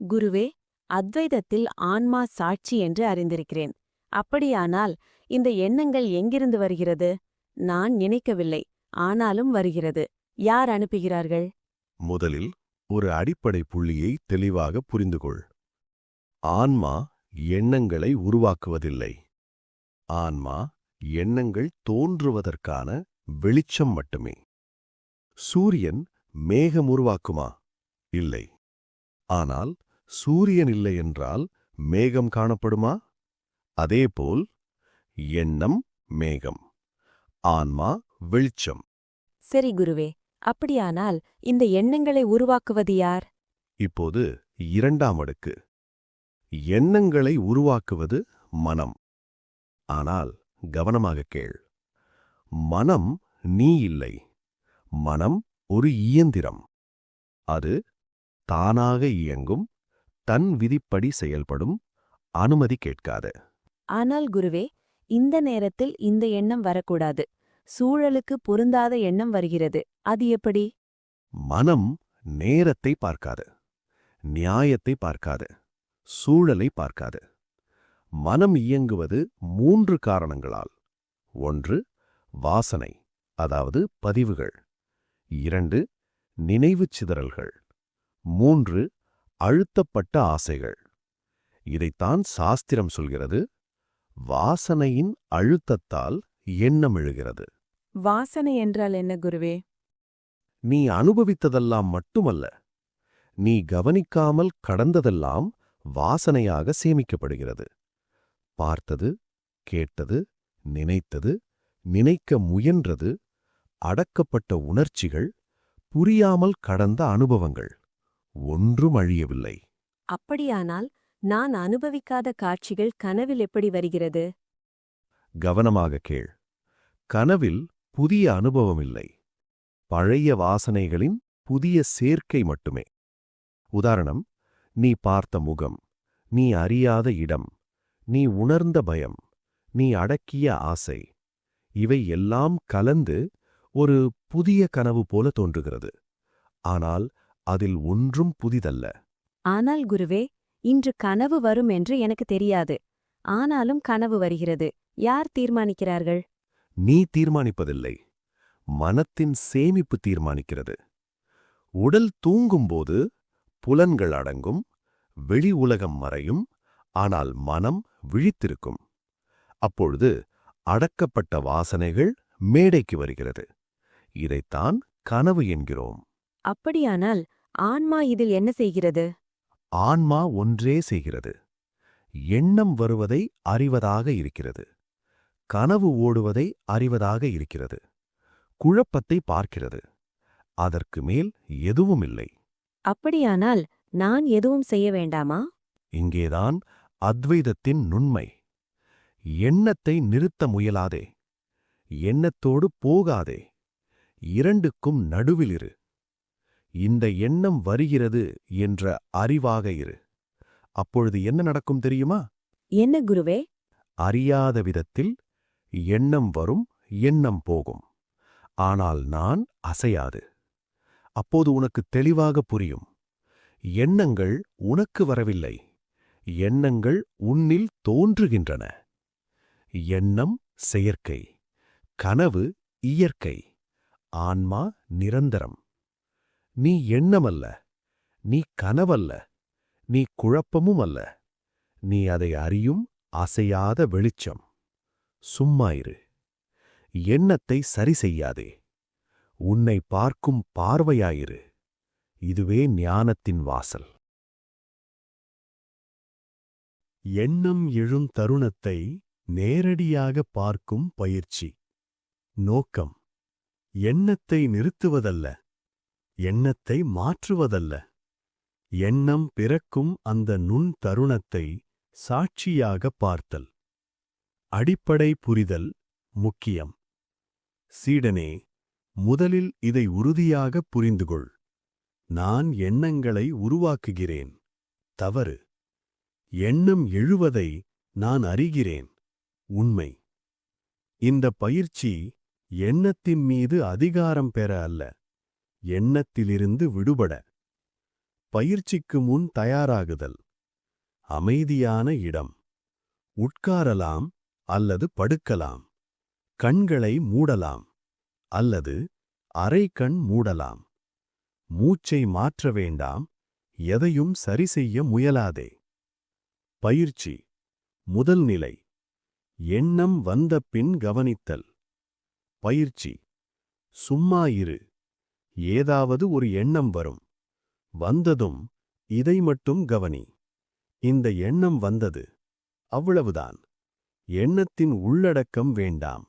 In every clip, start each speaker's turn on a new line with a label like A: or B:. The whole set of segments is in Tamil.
A: குருவே அத்வைதத்தில் ஆன்மா சாட்சி என்று அறிந்திருக்கிறேன். அப்படியானால் இந்த எண்ணங்கள் எங்கிருந்து வருகிறது? நான் நினைக்கவில்லை ஆனாலும் வருகிறது. யார் அனுப்புகிறார்கள்?
B: முதலில் ஒரு அடிப்படை புள்ளியை தெளிவாக புரிந்துகொள். ஆன்மா எண்ணங்களை உருவாக்குவதில்லை. ஆன்மா எண்ணங்கள் தோன்றுவதற்கான வெளிச்சம் மட்டுமே. சூரியன் மேகம் உருவாக்குமா? இல்லை. ஆனால் சூரியன் இல்லை என்றால் மேகம் காணப்படுமா? அதேபோல் எண்ணம் மேகம் ஆன்மா வெளிச்சம்.
A: சரி குருவே அப்படியானால் இந்த எண்ணங்களை உருவாக்குவது யார்?
B: இப்போது இரண்டாம் அடுக்கு. எண்ணங்களை உருவாக்குவது மனம். ஆனால் கவனமாக கேள். மனம் நீ இல்லை. மனம் ஒரு இயந்திரம். அது தானாக இயங்கும் தன் விதிப்படி செயல்படும் அனுமதி கேட்காது.
A: ஆனால் குருவே இந்த நேரத்தில் இந்த எண்ணம் வரக்கூடாது. சூழலுக்கு பொருந்தாத எண்ணம் வருகிறது. அது எப்படி?
B: மனம் நேரத்தை பார்க்காது. நியாயத்தை பார்க்காது. சூழலை பார்க்காது. மனம் இயங்குவது மூன்று காரணங்களால். ஒன்று வாசனை அதாவது பதிவுகள். இரண்டு நினைவுச் சிதறல்கள். மூன்று அழுத்தப்பட்ட ஆசைகள். இதைத்தான் சாஸ்திரம் சொல்கிறது வாசனையின் அழுத்தத்தால் எண்ணம் எழுகிறது.
A: வாசனை என்றால் என்ன குருவே?
B: நீ அனுபவித்ததெல்லாம் மட்டுமல்ல நீ கவனிக்காமல் கடந்ததெல்லாம் வாசனையாக சேமிக்கப்படுகிறது. பார்த்தது கேட்டது நினைத்தது நினைக்க முயன்றது அடக்கப்பட்ட உணர்ச்சிகள் புரியாமல் கடந்த அனுபவங்கள். ஒன்றும் அழியவில்லை.
A: அப்படியானால் நான் அனுபவிக்காத காட்சிகள் கனவில் எப்படி வருகிறது?
B: கவனமாக கேள். கனவில் புதிய அனுபவம் இல்லை பழைய வாசனைகளின் புதிய சேர்க்கை மட்டுமே. உதாரணம் நீ பார்த்த முகம் நீ அறியாத இடம் நீ உணர்ந்த பயம் நீ அடக்கிய ஆசை இவை எல்லாம் கலந்து ஒரு புதிய கனவு போல தோன்றுகிறது. ஆனால் அதில் ஒன்றும் புதிதல்ல.
A: ஆனால் குருவே இன்று கனவு வரும் என்று எனக்கு தெரியாது. ஆனாலும் கனவு வருகிறது. யார் தீர்மானிக்கிறார்கள்?
B: நீ தீர்மானிப்பதில்லை. மனத்தின் சேமிப்பு தீர்மானிக்கிறது. உடல் தூங்கும்போது புலன்கள் அடங்கும் வெளி உலகம் மறையும் ஆனால் மனம் விழித்திருக்கும். அப்பொழுது அடக்கப்பட்ட வாசனைகள் மேடைக்கு வருகிறது. இதைத்தான் கனவு என்கிறோம்.
A: அப்படியானால் ஆன்மா இதில் என்ன செய்கிறது?
B: ஆன்மா ஒன்றே செய்கிறது. எண்ணம் வருவதை அறிவதாக இருக்கிறது. கனவு ஓடுவதை அறிவதாக இருக்கிறது. குழப்பத்தை பார்க்கிறது. அதற்கு மேல் எதுவும் இல்லை.
A: அப்படியானால் நான் எதுவும் செய்ய வேண்டாமா?
B: இங்கேதான் அத்வைதத்தின் நுண்மை. எண்ணத்தை நிறுத்த முயலாதே. எண்ணத்தோடு போகாதே. இரண்டுக்கும் நடுவிலிரு இந்த எண்ணம் வருகிறது என்ற அறிவாக இரு. அப்பொழுது என்ன நடக்கும் தெரியுமா?
A: என்ன குருவே?
B: அறியாத விதத்தில் எண்ணம் வரும் எண்ணம் போகும். ஆனால் நான் அசையாது. அப்போது உனக்கு தெளிவாக புரியும். எண்ணங்கள் உனக்கு வரவில்லை. எண்ணங்கள் உன்னில் தோன்றுகின்றன. எண்ணம் செயற்கை. கனவு இயற்கை. ஆன்மா நிரந்தரம். நீ எண்ணமல்ல. நீ கனவல்ல. நீ குழப்பமும் அல்ல நீ அதை அறியும் அசையாத வெளிச்சம். சும்மாயிரு எண்ணத்தை சரி செய்யாதே. உன்னை பார்க்கும் பார்வையாயிரு. இதுவே ஞானத்தின் வாசல். எண்ணம் எழும் தருணத்தை நேரடியாக பார்க்கும் பயிற்சி. நோக்கம். எண்ணத்தை நிறுத்துவதல்ல. எண்ணத்தை மாற்றுவதல்ல. எண்ணம் பிறக்கும் அந்த நுண் தருணத்தை சாட்சியாக பார்த்தல். அடிப்படை புரிதல் முக்கியம். சீடனே முதலில் இதை உறுதியாக புரிந்துகொள். நான் எண்ணங்களை உருவாக்குகிறேன். தவறு. எண்ணம் எழுவதை நான் அறிகிறேன். உண்மை. இந்த பயிற்சி எண்ணத்தின் மீது அதிகாரம் பெற அல்ல. எண்ணத்திலிருந்து விடுபட. பயிற்சிக்கு முன் தயாராகுதல். அமைதியான இடம். உட்காரலாம் அல்லது படுக்கலாம். கண்களை மூடலாம் அல்லது அரைக்கண் மூடலாம். மூச்சை மாற்ற வேண்டாம். எதையும் சரிசெய்ய முயலாதே. பயிற்சி. முதல் நிலை. எண்ணம் வந்த பின் கவனித்தல். பயிற்சி. சும்மா இரு. ஏதாவது ஒரு எண்ணம் வரும். வந்ததும் இதை மட்டும் கவனி. இந்த எண்ணம் வந்தது. அவ்வளவுதான். எண்ணத்தின் உள்ளடக்கம் வேண்டாம்.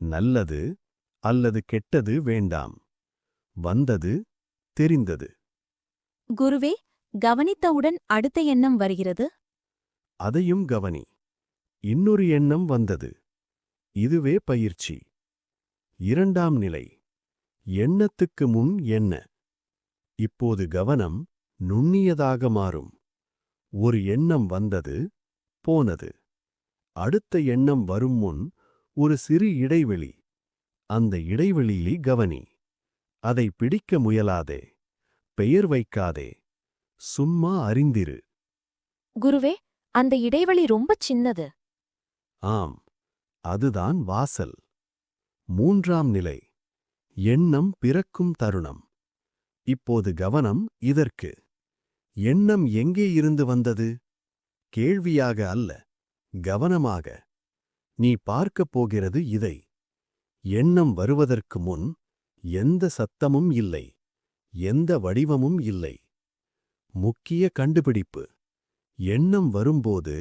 B: நல்லது அல்லது கெட்டது வேண்டாம். வந்தது தெரிந்தது.
A: குருவே கவனித்தவுடன் அடுத்த எண்ணம் வருகிறது.
B: அதையும் கவனி. இன்னொரு எண்ணம் வந்தது. இதுவே பயிற்சி. இரண்டாம் நிலை. எண்ணத்துக்கு முன் என்ன? இப்போது கவனம் நுண்ணியதாக மாறும். ஒரு எண்ணம் வந்தது போனது. அடுத்த எண்ணம் வரும் முன் ஒரு சிறு இடைவெளி. அந்த இடைவெளியில் கவனி. அதை பிடிக்க முயலாதே. பெயர் வைக்காதே. சும்மா அறிந்திரு.
A: குருவே அந்த இடைவெளி ரொம்ப சின்னது.
B: ஆம் அதுதான் வாசல். மூன்றாம் நிலை. எண்ணம் பிறக்கும் தருணம். இப்போது கவனம் இதற்கு. எண்ணம் எங்கே இருந்து வந்தது? கேள்வியாக அல்ல கவனமாக. நீ பார்க்கப் போகிறது இதை. எண்ணம் வருவதற்கு முன் எந்த சத்தமும் இல்லை எந்த வடிவமும் இல்லை. முக்கிய கண்டுபிடிப்பு எண்ணம் வரும்போது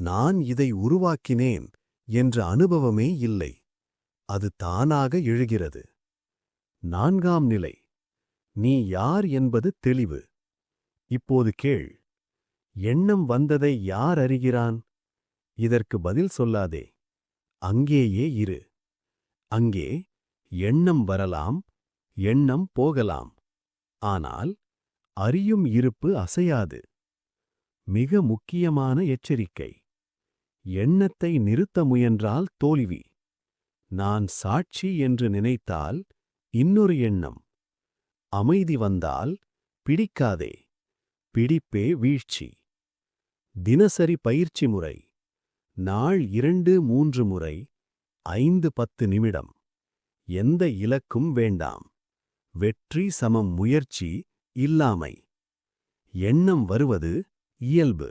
B: நான் இதை உருவாக்கினேன் என்ற அனுபவமே இல்லை அது தானாக எழுகிறது. நான்காம் நிலை. நீ யார் என்பது தெளிவு. இப்போது கேள். எண்ணம் வந்ததை யார் அறிகிறான்? இதற்கு பதில் சொல்லாதே. அங்கேயே இரு. அங்கே எண்ணம் வரலாம் எண்ணம் போகலாம். ஆனால் அறியும் இருப்பு அசையாது. மிக முக்கியமான எச்சரிக்கை. எண்ணத்தை நிறுத்த முயன்றால் தோல்வி. நான் சாட்சி என்று நினைத்தால் இன்னொரு எண்ணம். அமைதி வந்தால் பிடிக்காதே பிடிப்பே வீழ்ச்சி. தினசரி பயிற்சி முறை நாள் இரண்டு மூன்று முறை ஐந்து பத்து நிமிடம். எந்த இலக்கும் வேண்டாம். வெற்றி சமம் முயற்சி இல்லாமை. எண்ணம் வருவது இயல்பு.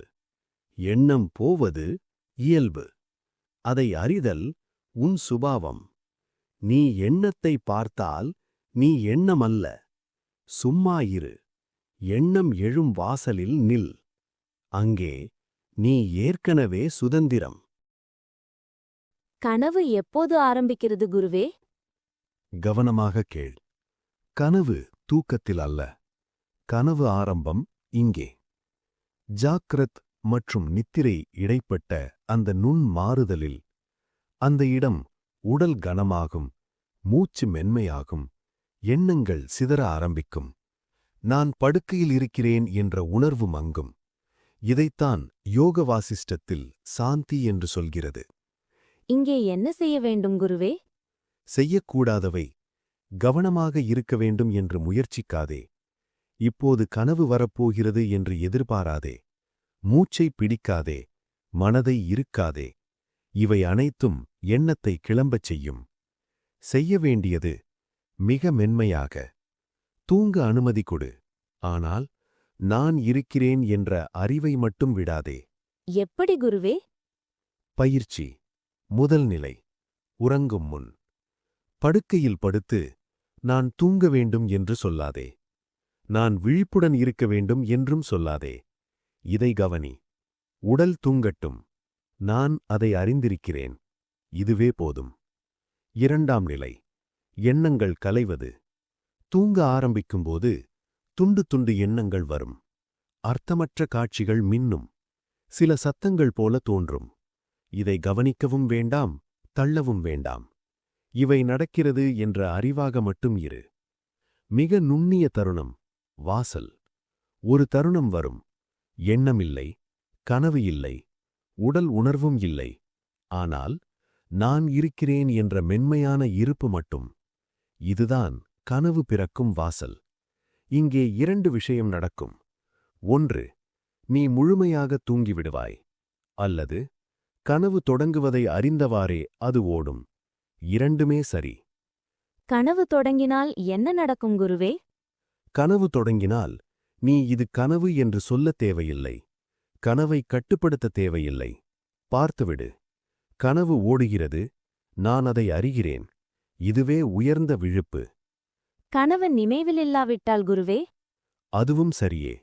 B: எண்ணம் போவது இயல்பு. அதை அறிதல் உன் சுபாவம். நீ எண்ணத்தை பார்த்தால் நீ எண்ணமல்ல. சும்மா இரு. எண்ணம் எழும் வாசலில் நில். அங்கே நீ ஏற்கனவே சுதந்திரம்.
A: கனவு எப்போது ஆரம்பிக்கிறது குருவே?
B: கவனமாக கேள். கனவு தூக்கத்தில் அல்ல. கனவு ஆரம்பம் இங்கே. ஜாக்ரத் மற்றும் நித்திரை இடைப்பட்ட அந்த நுண் மாறுதலில். அந்த இடம் உடல் கனமாகும் மூச்சு மென்மையாகும் எண்ணங்கள் சிதற ஆரம்பிக்கும். நான் படுக்கையில் இருக்கிறேன் என்ற உணர்வு மங்கும். இதைத்தான் யோக வாசிஷ்டத்தில் சாந்தி என்று சொல்கிறது.
A: இங்கே என்ன செய்ய வேண்டும் குருவே?
B: செய்யக்கூடாதவை. கவனமாக இருக்க வேண்டும் என்று முயற்சிக்காதே. இப்போது கனவு வரப்போகிறது என்று எதிர்பாராதே. மூச்சை பிடிக்காதே. மனதை இருக்காதே இவை அனைத்தும் எண்ணத்தை கிளம்பச் செய்யும். செய்ய வேண்டியது மிக மென்மையாக. தூங்க அனுமதி கொடு. ஆனால் நான் இருக்கிறேன் என்ற அறிவை மட்டும் விடாதே.
A: எப்படி குருவே?
B: பயிற்சி. முதல் நிலை. உறங்கும் முன். படுக்கையில் படுத்து நான் தூங்க வேண்டும் என்று சொல்லாதே. நான் விழிப்புடன் இருக்க வேண்டும் என்றும் சொல்லாதே. இதை கவனி. உடல் தூங்கட்டும். நான் அதை அறிந்திருக்கிறேன். இதுவே போதும். இரண்டாம் நிலை. எண்ணங்கள் கலைவது. தூங்க ஆரம்பிக்கும்போது துண்டு துண்டு எண்ணங்கள் வரும். அர்த்தமற்ற காட்சிகள் மின்னும். சில சத்தங்கள் போல தோன்றும். இதை கவனிக்கவும் வேண்டாம் தள்ளவும் வேண்டாம். இவை நடக்கிறது என்ற அறிவாக மட்டும் இரு. மிக நுண்ணிய தருணம். வாசல். ஒரு தருணம் வரும். எண்ணமில்லை. கனவு இல்லை. உடல் உணர்வும் இல்லை. ஆனால் நான் இருக்கிறேன் என்ற மென்மையான இருப்பு மட்டும். இதுதான் கனவு பிறக்கும் வாசல். இங்கே இரண்டு விஷயம் நடக்கும். ஒன்று நீ முழுமையாக தூங்கிவிடுவாய் அல்லது கனவு தொடங்குவதை அறிந்தவாறே அது ஓடும் இரண்டுமே சரி.
A: கனவு தொடங்கினால் என்ன நடக்கும் குருவே?
B: கனவு தொடங்கினால் நீ இது கனவு என்று சொல்லத் தேவையில்லை. கனவை கட்டுப்படுத்த தேவையில்லை. பார்த்துவிடு. கனவு ஓடுகிறது. நான் அதை அறிகிறேன். இதுவே உயர்ந்த விழுப்பு.
A: கனவு நினைவிலில்லாவிட்டால் குருவே.
B: அதுவும் சரியே.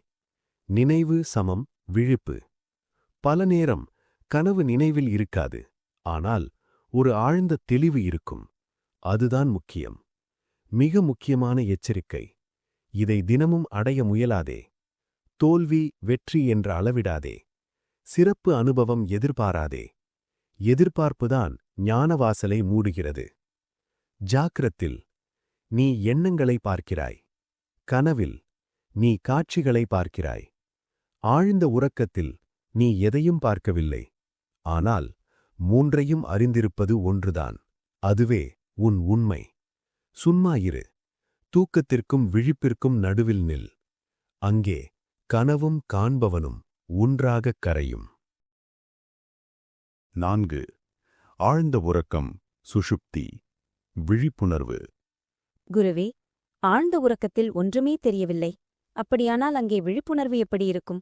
B: நினைவு சமம் விழிப்பு. பல நேரம் கனவு நினைவில் இருக்காது. ஆனால் ஒரு ஆழ்ந்த தெளிவு இருக்கும். அதுதான் முக்கியம். மிக முக்கியமான எச்சரிக்கை. இதை தினமும் அடைய முயலாதே. தோல்வி வெற்றி என்ற அளவிடாதே. சிறப்பு அனுபவம் எதிர்பாராதே. எதிர்பார்ப்புதான் ஞானவாசலை மூடுகிறது. ஜாக்கிரத்தில் நீ எண்ணங்களை பார்க்கிறாய். கனவில் நீ காட்சிகளை பார்க்கிறாய். ஆழ்ந்த உறக்கத்தில் நீ எதையும் பார்க்கவில்லை. ஆனால் மூன்றையும் அறிந்திருப்பது ஒன்றுதான். அதுவே உன் உண்மை. சும்மாயிரு தூக்கத்திற்கும் விழிப்பிற்கும் நடுவில் நில். அங்கே கனவும் காண்பவனும் ஒன்றாகக் கரையும். நான்கு. ஆழ்ந்த உறக்கம் சுஷுப்தி விழிப்புணர்வு.
A: குருவே ஆழ்ந்த உறக்கத்தில் ஒன்றுமே தெரியவில்லை. அப்படியானால் அங்கே விழிப்புணர்வு எப்படி இருக்கும்?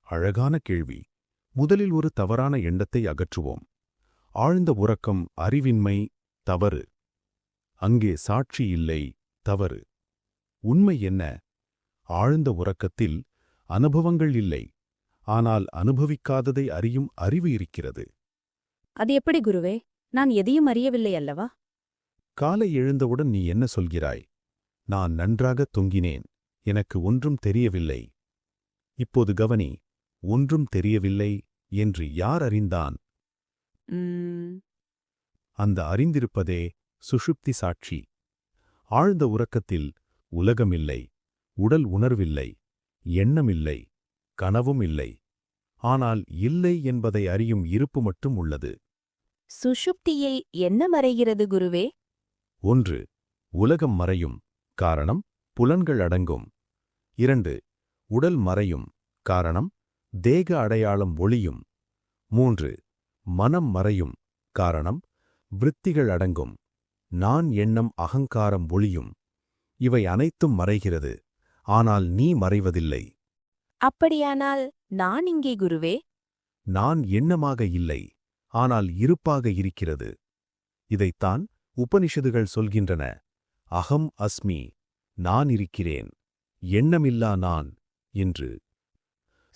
B: அழகான கேள்வி. முதலில் ஒரு தவறான எண்ணத்தை அகற்றுவோம். ஆழ்ந்த உறக்கம் அறிவின்மை தவறு. அங்கே சாட்சி இல்லை தவறு. உண்மை என்ன? ஆழ்ந்த உறக்கத்தில் அனுபவங்கள் இல்லை. ஆனால் அனுபவிக்காததை அறியும் அறிவு இருக்கிறது.
A: அது எப்படி குருவே? நான் எதையும் அறியவில்லை அல்லவா?
B: காலை எழுந்தவுடன் நீ என்ன சொல்கிறாய்? நான் நன்றாக தொங்கினேன். எனக்கு ஒன்றும் தெரியவில்லை. இப்போது கவனி ஒன்றும் தெரியவில்லை என்று யார் அறிந்தான்? அந்த அறிந்திருப்பதே சுஷுப்தி சாட்சி. ஆழ்ந்த உறக்கத்தில் உலகமில்லை உடல் உணர்வில்லை. எண்ணமில்லை கனவும் இல்லை. ஆனால் இல்லை என்பதை அறியும் இருப்பு மட்டும் உள்ளது.
A: சுஷுப்தியில் என்ன மறைகிறது குருவே?
B: ஒன்று உலகம் மறையும் காரணம் புலன்கள் அடங்கும். இரண்டு உடல் மறையும் காரணம் தேக அடையாளம் ஒளியும். மூன்று மனம் மறையும் காரணம் விருத்திகள் அடங்கும். நான் எண்ணம் அகங்காரம் ஒளியும். இவை அனைத்தும் மறைகிறது. ஆனால் நீ மறைவதில்லை.
A: அப்படியானால் நான் இங்கே குருவே?
B: நான் எண்ணமாக இல்லை ஆனால் இருப்பாக இருக்கிறது. இதைத்தான் உபனிஷதுகள் சொல்கின்றன. அகம் அஸ்மி நான் இருக்கிறேன் எண்ணமில்லா நான் என்று.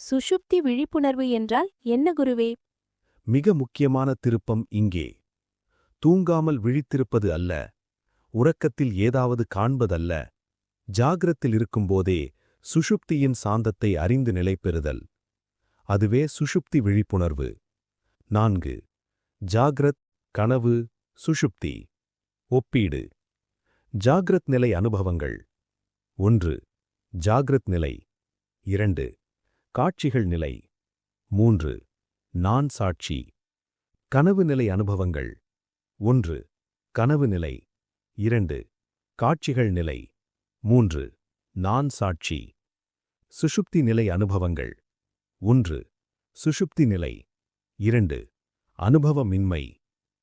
A: சுஷுப்தி விழிப்புணர்வு என்றால் என்ன குருவே?
B: மிக முக்கியமான திருப்பம் இங்கே. தூங்காமல் விழித்திருப்பது அல்ல உறக்கத்தில் ஏதாவது காண்பதல்ல ஜாகிரத்தில் இருக்கும்போதே சுஷுப்தியின் சாந்தத்தை அறிந்து நிலைபெறுதல் அதுவே சுஷுப்தி விழிப்புணர்வு. நான்கு. ஜாகிரத் கனவு சுஷுப்தி. ஒப்பீடு. ஜாகிரத் நிலை அனுபவங்கள். ஒன்று. ஜாகிரத் நிலை. இரண்டு. காட்சிகள் நிலை. மூன்று. நான் சாட்சி. கனவு நிலை அனுபவங்கள். ஒன்று. கனவு நிலை. இரண்டு. காட்சிகள் நிலை. மூன்று நான் சாட்சி. சுஷுப்தி நிலை அனுபவங்கள். ஒன்று சுஷுப்தி நிலை. இரண்டு அனுபவமின்மை.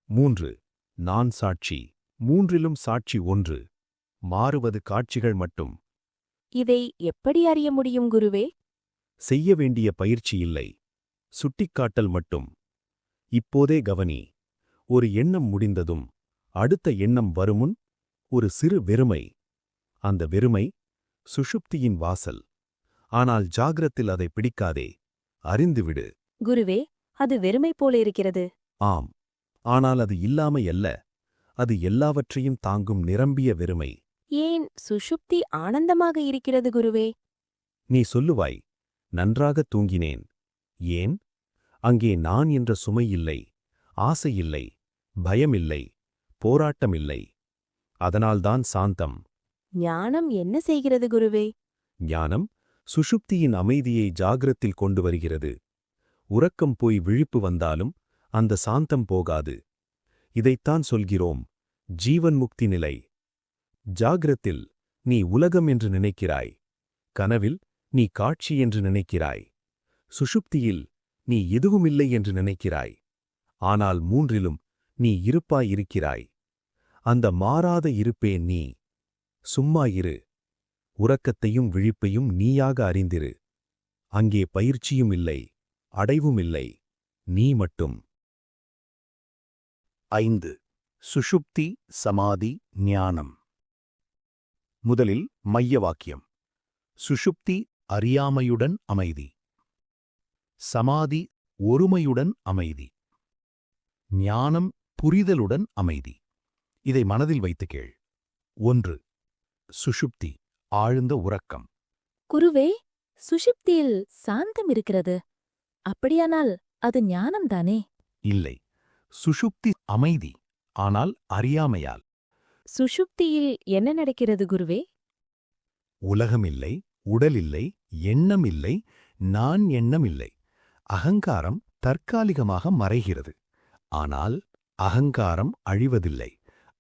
B: மூன்று நான் சாட்சி. மூன்றிலும் சாட்சி ஒன்று. மாறுவது காட்சிகள் மட்டும்.
A: இதை எப்படி அறிய முடியும் குருவே?
B: செய்ய வேண்டிய பயிற்சி இல்லை. சுட்டிக்காட்டல் மட்டும். இப்போதே கவனி. ஒரு எண்ணம் முடிந்ததும் அடுத்த எண்ணம் வருமுன் ஒரு சிறு வெறுமை. அந்த வெறுமை சுஷுப்தியின் வாசல். ஆனால் ஜாகிரத்தில் அதை பிடிக்காதே அறிந்துவிடு.
A: குருவே அது வெறுமை போல இருக்கிறது.
B: ஆம் ஆனால் அது இல்லாமை அல்ல. அது எல்லாவற்றையும் தாங்கும் நிரம்பிய வெறுமை.
A: ஏன் சுஷுப்தி ஆனந்தமாக இருக்கிறது குருவே?
B: நீ சொல்லுவாய் நன்றாக தூங்கினேன். ஏன்? அங்கே நான் என்ற சுமை இல்லை ஆசை இல்லை பயமில்லை போராட்டமில்லை. அதனால்தான் சாந்தம்.
A: ஞானம் என்ன செய்கிறது குருவே?
B: ஞானம் சுஷுப்தியின் அமைதியை ஜாகிரத்தில் கொண்டு வருகிறது உறக்கம் போய் விழிப்பு வந்தாலும் அந்த சாந்தம் போகாது. இதைத்தான் சொல்கிறோம் ஜீவன் முக்தி நிலை. ஜாகிரத்தில் நீ உலகம் என்று நினைக்கிறாய். கனவில்
C: நீ காட்சி என்று நினைக்கிறாய். சுஷுப்தியில் நீ எதுவுமில்லை என்று நினைக்கிறாய். ஆனால் மூன்றிலும் நீ இருப்பாய் இருக்கிறாய். அந்த மாறாத இருப்பே நீ. சும்மா இரு. உறக்கத்தையும் விழிப்பையும் நீயாக அறிந்திரு. அங்கே பயிற்சியும் இல்லை. அடைவும் இல்லை. நீ மட்டும்.
B: ஐந்து. சுஷுப்தி சமாதி ஞானம். முதலில் மைய வாக்கியம். சுஷுப்தி அறியாமையுடன் அமைதி. சமாதி ஒருமையுடன் அமைதி. ஞானம் புரிதலுடன் அமைதி. இதை மனதில் வைத்து கேள். ஒன்று. சுஷுப்தி ஆழ்ந்த உறக்கம்.
D: குருவே சுஷிப்தியில் சாந்தம் இருக்கிறது. அப்படியானால் அது ஞானம்தானே
B: இல்லை. சுஷுப்தி அமைதி ஆனால் அறியாமையால்.
A: சுஷுப்தியில் என்ன நடக்கிறது குருவே?
B: உலகமில்லை உடலில்லை எண்ணம் இல்லை நான் எண்ணம் இல்லை அகங்காரம் தற்காலிகமாக மறைகிறது. ஆனால் அகங்காரம் அழிவதில்லை.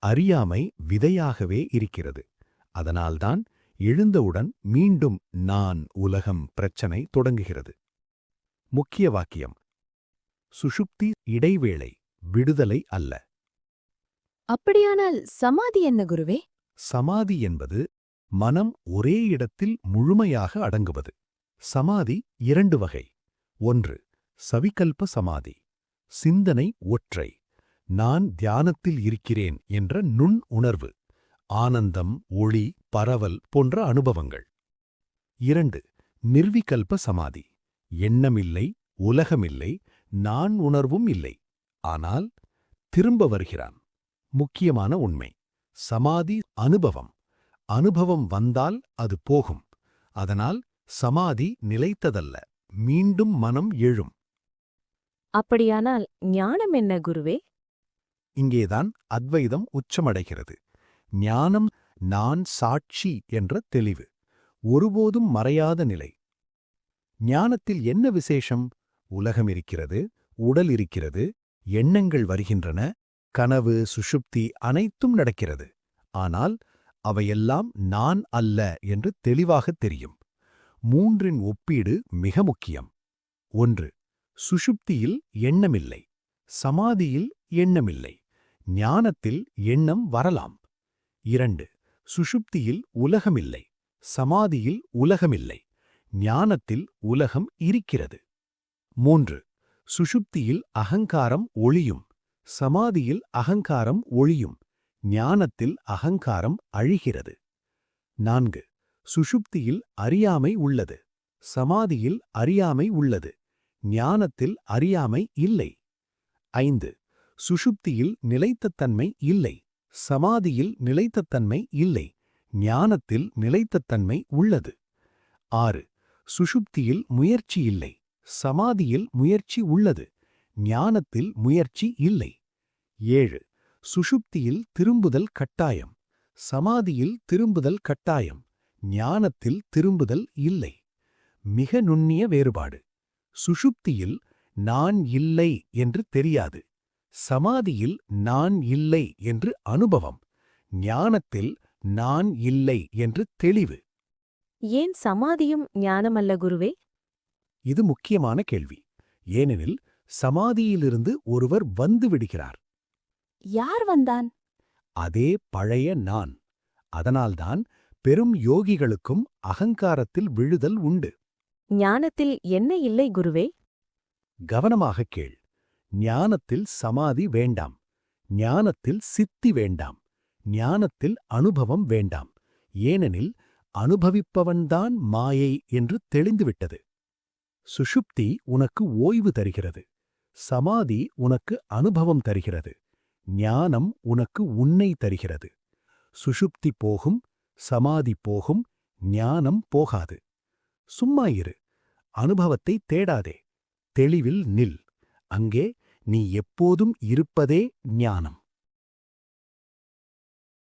B: அறியாமை விதையாகவே இருக்கிறது. அதனால்தான் எழுந்தவுடன் மீண்டும் நான் உலகம் பிரச்சனை தொடங்குகிறது. முக்கிய வாக்கியம். சுஷுப்தி இடைவேளை விடுதலை அல்ல.
A: அப்படியானால் சமாதி என்ன குருவே?
B: சமாதி என்பது மனம் ஒரே இடத்தில் முழுமையாக அடங்குவது. சமாதி இரண்டு வகை. ஒன்று சவிகல்ப சமாதி. சிந்தனை ஒற்றை. நான் தியானத்தில் இருக்கிறேன் என்ற நுண் உணர்வு. ஆனந்தம் ஒளி பரவல் போன்ற அனுபவங்கள். இரண்டு நிர்விகல்ப சமாதி. எண்ணமில்லை உலகமில்லை நான் உணர்வும் இல்லை. ஆனால் திரும்ப வருகிறான். முக்கியமான உண்மை. சமாதி அனுபவம். அனுபவம் வந்தால் அது போகும். அதனால் சமாதி நிலைத்ததல்ல. மீண்டும் மனம் எழும்.
A: அப்படியானால் ஞானம் என்ன குருவே?
B: இங்கேதான் அத்வைதம் உச்சமடைகிறது. ஞானம் நான் சாட்சி என்ற தெளிவு. ஒருபோதும் மறையாத நிலை. ஞானத்தில் என்ன விசேஷம்? உலகம் இருக்கிறது உடல் இருக்கிறது எண்ணங்கள் வருகின்றன கனவு சுஷுப்தி அனைத்தும் நடக்கிறது. ஆனால் அவையெல்லாம் நான் அல்ல என்று தெளிவாகத் தெரியும். மூன்றின் ஒப்பீடு மிக முக்கியம். ஒன்று சுஷுப்தியில் எண்ணமில்லை. சமாதியில் எண்ணமில்லை. ஞானத்தில் எண்ணம் வரலாம். இரண்டு சுஷுப்தியில் உலகமில்லை சமாதியில் உலகமில்லை ஞானத்தில் உலகம் இருக்கிறது. மூன்று சுஷுப்தியில் அகங்காரம் ஒளியும் சமாதியில் அகங்காரம் ஒளியும் ஞானத்தில் அகங்காரம் அழிகிறது. நான்கு சுஷுப்தியில் அறியாமை உள்ளது சமாதியில் அறியாமை உள்ளது ஞானத்தில் அறியாமை இல்லை. ஐந்து சுஷுப்தியில் நிலைத்த தன்மை இல்லை சமாதியில் நிலைத்த தன்மை இல்லை. ஞானத்தில் நிலைத்த தன்மை உள்ளது. ஆறு. சுஷுப்தியில் முயற்சி இல்லை. சமாதியில் முயற்சி உள்ளது. ஞானத்தில் முயற்சி இல்லை. ஏழு. சுஷுப்தியில் திரும்புதல் கட்டாயம். சமாதியில் திரும்புதல் கட்டாயம். ஞானத்தில் திரும்புதல் இல்லை. மிக நுண்ணிய வேறுபாடு. சுஷுப்தியில் நான் இல்லை என்று தெரியாது. சமாதியில் நான் இல்லை என்று அனுபவம். ஞானத்தில் நான் இல்லை என்று தெளிவு.
A: ஏன் சமாதியும் ஞானமல்ல குருவே?
B: இது முக்கியமான கேள்வி. ஏனெனில் சமாதியிலிருந்து ஒருவர் வந்து விடுகிறார்.
D: யார் வந்தான்?
B: அதே பழைய நான். அதனால்தான் பெரும் யோகிகளுக்கும் அகங்காரத்தில் விழுதல் உண்டு.
A: ஞானத்தில் என்ன இல்லை குருவே?
B: கவனமாகக் கேள். ஞானத்தில் சமாதி வேண்டாம். ஞானத்தில் சித்தி வேண்டாம். ஞானத்தில் அனுபவம் வேண்டாம். ஏனெனில் அனுபவிப்பவன்தான் மாயை என்று தெளிந்துவிட்டது. சுஷுப்தி உனக்கு ஓய்வு தருகிறது. சமாதி உனக்கு அனுபவம் தருகிறது. ஞானம் உனக்கு உன்னை தருகிறது. சுஷுப்தி போகும் சமாதி போகும் ஞானம் போகாது. சும்மா இரு. அனுபவத்தை தேடாதே. தெளிவில் நில். அங்கே நீ எப்போதும் இருப்பதே ஞானம்.